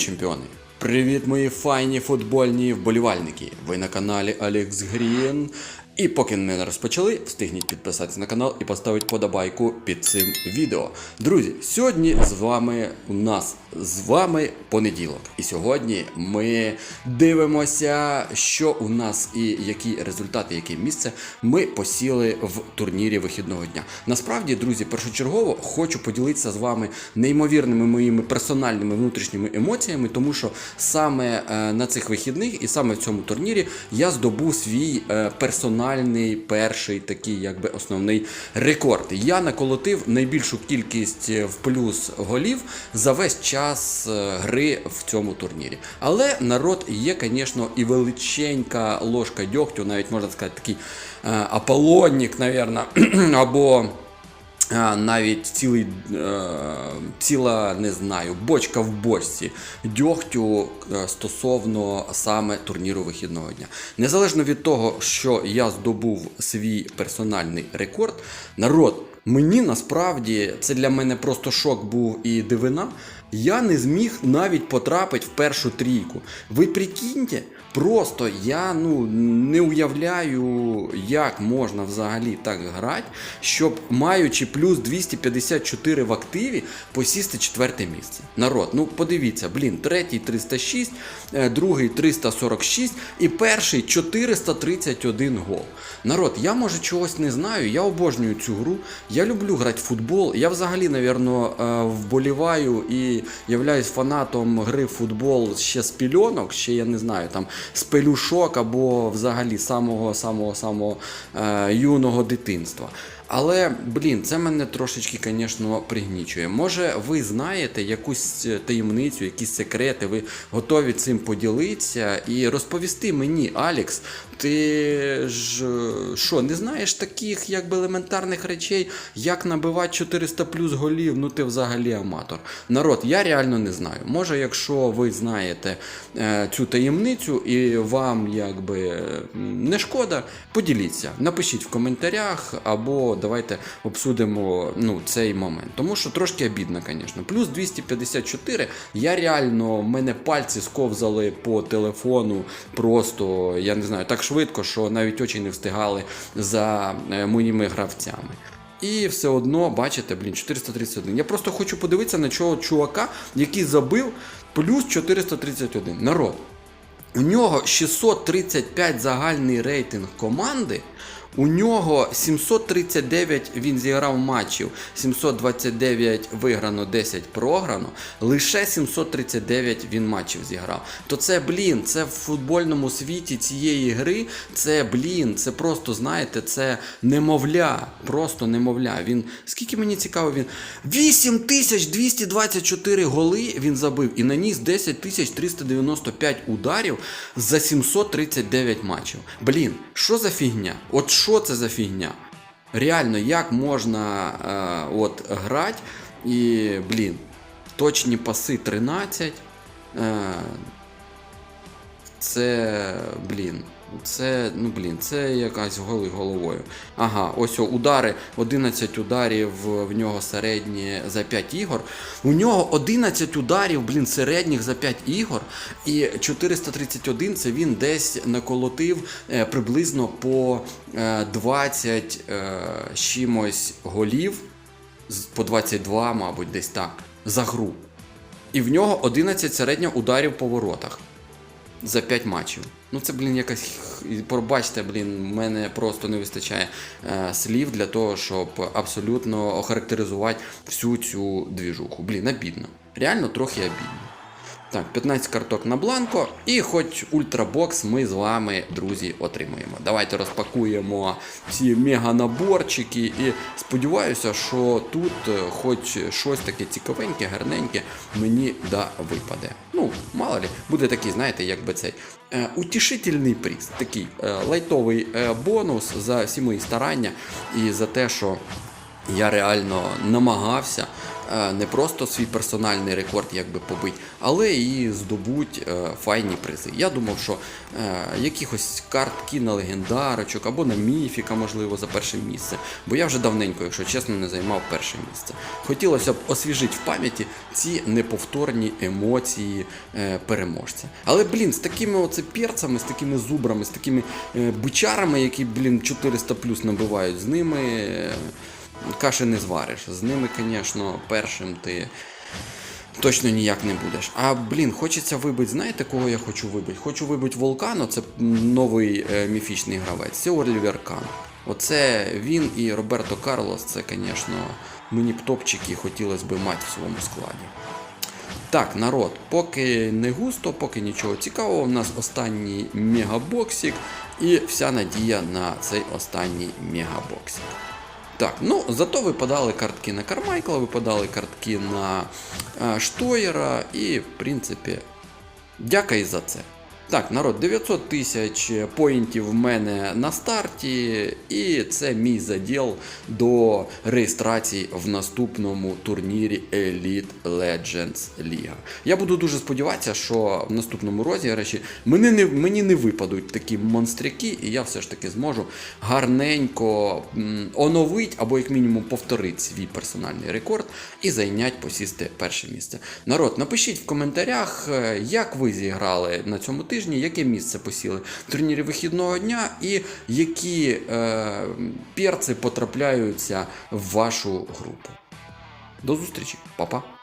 чемпіони! Привіт, мої файні футбольні вболівальники! Ви на каналі Алекс Грін. І поки ми не розпочали, встигніть підписатися на канал і поставити подобайку під цим відео. Друзі, сьогодні з вами у нас з вами понеділок. І сьогодні ми дивимося, що у нас і які результати, яке місце ми посіли в турнірі вихідного дня. Насправді, друзі, першочергово хочу поділитися з вами неймовірними моїми персональними внутрішніми емоціями, тому що саме е, на цих вихідних і саме в цьому турнірі я здобув свій е, персональний перший такий, якби основний рекорд. Я наколотив найбільшу кількість е, в плюс голів за весь час е, гри в цьому турнірі. Але народ є, звісно, і величенька ложка дьогтю, навіть можна сказати, такий аполонник, мабуть, або. Навіть цілий, е, ціла, не знаю, бочка в бочці дьогтю е, стосовно саме турніру вихідного дня. Незалежно від того, що я здобув свій персональний рекорд, народ, мені насправді це для мене просто шок був і дивина. Я не зміг навіть потрапити в першу трійку. Ви прикиньте, просто я ну не уявляю, як можна взагалі так грати, щоб маючи плюс 254 в активі, посісти четверте місце. Народ, ну подивіться, блін, третій 306, е, другий 346 і перший 431 гол. Народ, я може чогось не знаю, я обожнюю цю гру. Я люблю грати в футбол. Я взагалі, напевно, е, вболіваю і являюсь фанатом гри в футбол ще з пільонок, ще я не знаю, там з пелюшок або взагалі самого самого самого е, юного дитинства. Але, блін, це мене трошечки, звісно, пригнічує. Може, ви знаєте якусь е, таємницю, якісь секрети, ви готові цим поділитися і розповісти мені, Алікс, ти ж е, що, не знаєш таких якби елементарних речей, як набивати 400 плюс голів? Ну ти взагалі аматор. Народ, я реально не знаю. Може, якщо ви знаєте е, цю таємницю і вам якби не шкода, поділіться. Напишіть в коментарях або давайте обсудимо ну, цей момент. Тому що трошки обідно, звісно. Плюс 254. Я реально, мене пальці сковзали по телефону просто, я не знаю, так швидко, що навіть очі не встигали за е, моїми гравцями. І все одно, бачите, блін, 431. Я просто хочу подивитися на цього чувака, який забив плюс 431. Народ. У нього 635 загальний рейтинг команди. У нього 739 він зіграв матчів, 729 виграно, 10 програно. Лише 739 він матчів зіграв. То це, блін, це в футбольному світі цієї гри. Це, блін, це просто, знаєте, це немовля. Просто немовля. Він скільки мені цікаво, він 8224 голи він забив і наніс 10395 ударів за 739 матчів. Блін, що за фігня? От що це за фігня? Реально, як можна е, от грати і, блін, точні паси 13. Е, це, блін, це, ну блін, це якась голи головою. Ага, ось удари, 11 ударів в нього середні за 5 ігор. У нього 11 ударів, блін, середніх за 5 ігор. І 431 це він десь наколотив е, приблизно по е, 20 е, чимось голів, по 22, мабуть, десь так, за гру. І в нього 11 середньо ударів по воротах за 5 матчів. Ну це, блін, якась. Пробачте, блін, мене просто не вистачає е, слів для того, щоб абсолютно охарактеризувати всю цю двіжуху. Блін, обідно. Реально трохи обідно. Так, 15 карток на бланко, і хоч ультрабокс ми з вами, друзі, отримуємо. Давайте розпакуємо ці мега-наборчики і сподіваюся, що тут е, хоч щось таке цікавеньке, гарненьке мені да випаде. Ну, мало ли, буде такий, знаєте, якби цей е, утішительний приз, такий е, лайтовий е, бонус за всі мої старання і за те, що я реально намагався не просто свій персональний рекорд якби побити, але і здобуть е, файні призи. Я думав, що е, якихось картки на легендарочок або на міфіка, можливо, за перше місце. Бо я вже давненько, якщо чесно, не займав перше місце. Хотілося б освіжити в пам'яті ці неповторні емоції е, переможця. Але, блін, з такими оце перцями, з такими зубрами, з такими е, бичарами, які, блін, 400 плюс набивають, з ними. Каші не звариш. З ними, звісно, першим ти точно ніяк не будеш. А блін, хочеться вибити, знаєте, кого я хочу вибити? Хочу вибити Волкано, це новий е, міфічний гравець. Це Олівер Кан. Оце він і Роберто Карлос, це, звісно, мені б топчики хотілося б мати в своєму складі. Так, народ, поки не густо, поки нічого цікавого, у нас останній мегабоксик і вся надія на цей останній мегабоксик. Так, ну зато випадали картки на Кармайкла, випадали картки на е, Штоєра, і, в принципі, дякую за це. Так, народ, 900 тисяч поінтів в мене на старті, і це мій заділ до реєстрації в наступному турнірі Elite Legends Liga. Я буду дуже сподіватися, що в наступному розіграші мені не, мені не випадуть такі монстряки, і я все ж таки зможу гарненько оновити або як мінімум повторити свій персональний рекорд і зайняти посісти перше місце. Народ, напишіть в коментарях, е, як ви зіграли на цьому тижні, яке місце посіли в турнірі вихідного дня і які е, перці потрапляються в вашу групу. До зустрічі, Па-па!